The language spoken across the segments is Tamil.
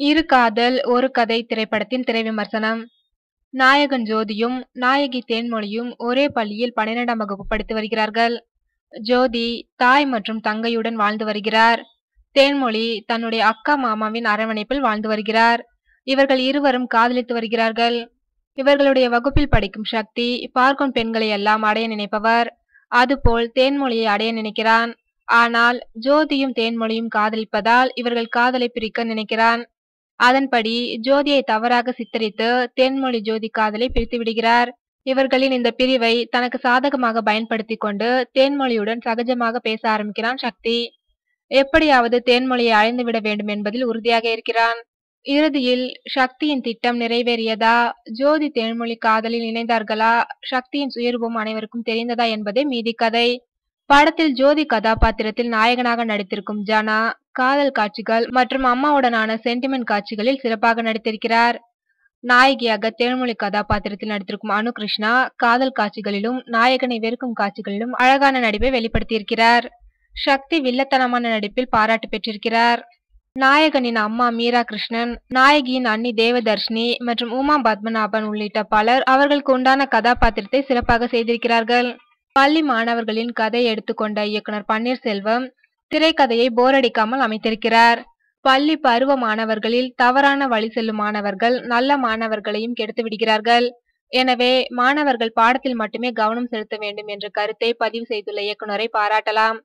இரு காதல் ஒரு கதை திரைப்படத்தின் திரை விமர்சனம். நாயகன் ஜோதியும் நாயகி தேன்மொழியும் ஒரே பள்ளியில் பன்னிரெண்டாம் வகுப்பு படித்து வருகிறார்கள். ஜோதி தாய் மற்றும் தங்கையுடன் வாழ்ந்து வருகிறார். தேன்மொழி தன்னுடைய அக்கா மாமாவின் அரவணைப்பில் வாழ்ந்து வருகிறார். இவர்கள் இருவரும் காதலித்து வருகிறார்கள். இவர்களுடைய வகுப்பில் படிக்கும் சக்தி பார்க்கும் பெண்களை எல்லாம் அடைய நினைப்பவர். அதுபோல் தேன்மொழியை அடைய நினைக்கிறான். ஆனால் ஜோதியும் தேன்மொழியும் காதலிப்பதால் இவர்கள் காதலை பிரிக்க நினைக்கிறான். அதன்படி ஜோதியை தவறாக சித்தரித்து தென்மொழி ஜோதி காதலை பிரித்து விடுகிறார். இவர்களின் இந்த பிரிவை தனக்கு சாதகமாக பயன்படுத்தி கொண்டு தேன்மொழியுடன் சகஜமாக பேச ஆரம்பிக்கிறான் சக்தி. எப்படியாவது தேன்மொழியை அழைந்து விட வேண்டும் என்பதில் உறுதியாக இருக்கிறான். இறுதியில் சக்தியின் திட்டம் நிறைவேறியதா? ஜோதி தேன்மொழி காதலில் இணைந்தார்களா? சக்தியின் சுயரூபம் அனைவருக்கும் தெரிந்ததா என்பதே மீதி கதை. படத்தில் ஜோதி கதாபாத்திரத்தில் நாயகனாக நடித்திருக்கும் ஜனா காதல் காட்சிகள் மற்றும் அம்மாவுடனான சென்டிமெண்ட் காட்சிகளில் சிறப்பாக நடித்திருக்கிறார். நாயகியாக தேன்மொழி கதாபாத்திரத்தில் நடித்திருக்கும் அனு கிருஷ்ணா காதல் காட்சிகளிலும் நாயகனை வெறுக்கும் காட்சிகளிலும் அழகான நடிப்பை வெளிப்படுத்தியிருக்கிறார். சக்தி வில்லத்தனமான நடிப்பில் பாராட்டு பெற்றிருக்கிறார். நாயகனின் அம்மா மீரா கிருஷ்ணன் நாயகியின் அண்ணி தேவதர்ஷினி மற்றும் உமா பத்மநாபன் உள்ளிட்ட பலர் அவர்களுக்கு உண்டான கதாபாத்திரத்தை சிறப்பாக செய்திருக்கிறார்கள். பள்ளி மாணவர்களின் கதை எடுத்துக்கொண்ட இயக்குனர் பன்னீர்செல்வம் திரைக்கதையை போரடிக்காமல் அமைத்திருக்கிறார். பள்ளி பருவ மாணவர்களில் தவறான வழி செல்லும் மாணவர்கள் நல்ல மாணவர்களையும் கெடுத்து விடுகிறார்கள். எனவே மாணவர்கள் பாடத்தில் மட்டுமே கவனம் செலுத்த வேண்டும் என்ற கருத்தை பதிவு செய்துள்ள இயக்குனரை பாராட்டலாம்.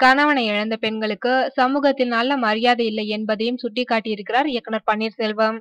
கணவனை இழந்த பெண்களுக்கு சமூகத்தில் நல்ல மரியாதை இல்லை என்பதையும் சுட்டிக்காட்டியிருக்கிறார் இயக்குனர் பன்னீர்செல்வம்.